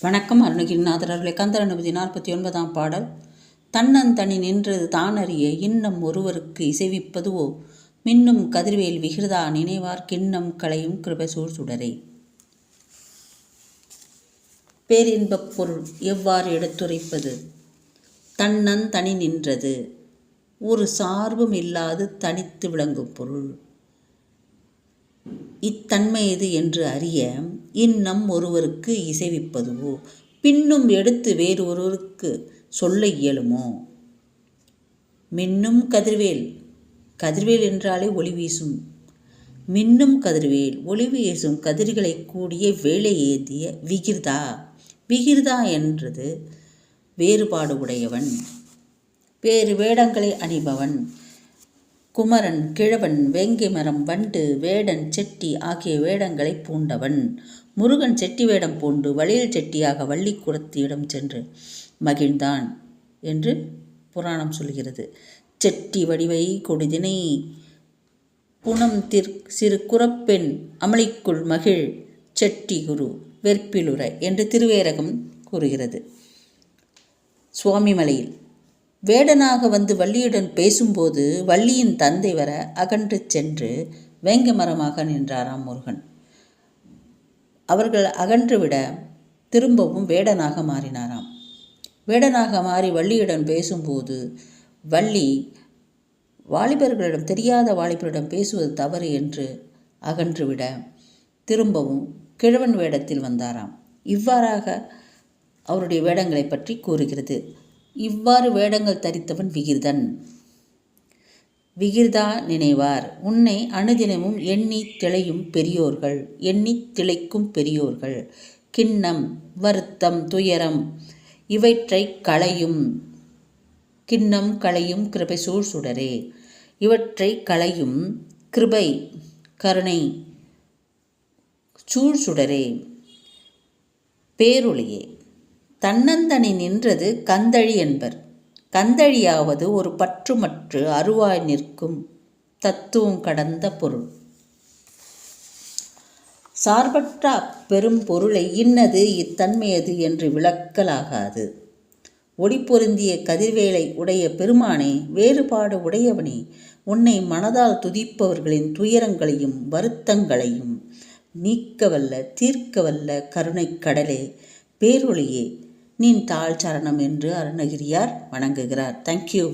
வணக்கம் அருணகிரிநாதர் அவர்களை. கந்தர் அனுபதி நாற்பத்தி ஒன்பதாம் பாடல். தன்னந்தனி நின்றது தானறிய இன்னம் ஒருவருக்கு இசைவிப்பதுவோ? மின்னும் கதிர்வேல் விகிருதா நினைவார் கிண்ணம் களையும் கிருபசூர் சுடரே. பேரின்பப் பொருள் எவ்வாறு எடுத்துரைப்பது? தன்னந்தனி நின்றது. ஒரு சார்பும் இல்லாது தனித்து விளங்கும் பொருள். இத்தன்மை இது என்று அறிய இன்னம் ஒருவருக்கு இசைவிப்பதுவோ? பின்னும் எடுத்து வேறு ஒருவருக்கு சொல்ல இயலுமோ? மின்னும் கதிர்வேல். கதிர்வேல் என்றாலே ஒளி வீசும். மின்னும் கதிர்வேல். ஒளி வீசும் கதிர்களை கூடிய வேலை ஏந்திய விகிர்தா? விகிர்தா என்றது வேறுபாடு உடையவன். வேறு வேடங்களை அணிபவன். குமரன் கிழவன் வேங்கை மரம் வண்டு வேடன் செட்டி ஆகிய வேடங்களை பூண்டவன். முருகன் செட்டி வேடம் பூண்டு வழியில் செட்டியாக வள்ளி குரத்தியிடம் சென்று மகிழ்ந்தான் என்று புராணம் சொல்கிறது. செட்டி வடிவை கொடுதினை புனம் திர் சிறு குரப்பெண் அமளிக்குள் மகிழ் செட்டி குரு வெற்பிலுற என்று திருவேரகம் கூறுகிறது. சுவாமிமலையில் வேடனாக வந்து வள்ளியுடன் பேசும்போது வள்ளியின் தந்தை வர அகன்று சென்று வேங்க மரமாக நின்றாராம் முருகன். அவர்கள் அகன்றுவிட திரும்பவும் வேடனாக மாறினாராம். வேடனாக மாறி வள்ளியுடன் பேசும்போது வள்ளி வாலிபர்களிடம் தெரியாத வாலிபரிடம் பேசுவது தவறு என்று அகன்றுவிட திரும்பவும் கிழவன் வேடத்தில் வந்தாராம். இவ்வாறாக அவருடைய வேடங்களை பற்றி கூறுகிறது. இவ்வாறு வேடங்கள் தரித்தவன் விகிர்தன். விகிர்தா நினைவார் உன்னை அணுதினமும் எண்ணி திளையும் பெரியோர்கள் எண்ணி திளைக்கும் பெரியோர்கள். கிண்ணம் வருத்தம் துயரம் இவற்றை களையும். கிண்ணம் களையும் கிருபை சூழ் சுடரே. இவற்றை களையும் கிருபை கருணை சூழ் சுடரே. பேரொளியே தன்னந்தனி நின்றது கந்தழி என்பர். கந்தழியாவது ஒரு பற்றுமற்று அருவாய் நிற்கும் தத்துவம் கடந்த பொருள். சார்பற்ற பெரும் பொருளை இன்னது இத்தன்மையது என்று விளக்கலாகாது. ஒளி பொருந்திய கதிர்வேலை உடைய பெருமானே வேறுபாடு உடையவனே உன்னை மனதால் துதிப்பவர்களின் துயரங்களையும் வருத்தங்களையும் நீக்கவல்ல தீர்க்கவல்ல கருணைக் கடலே பேரொழியே நின் தாழ் சரணம் என்று அருணகிரியார் வணங்குகிறார். தேங்க்யூ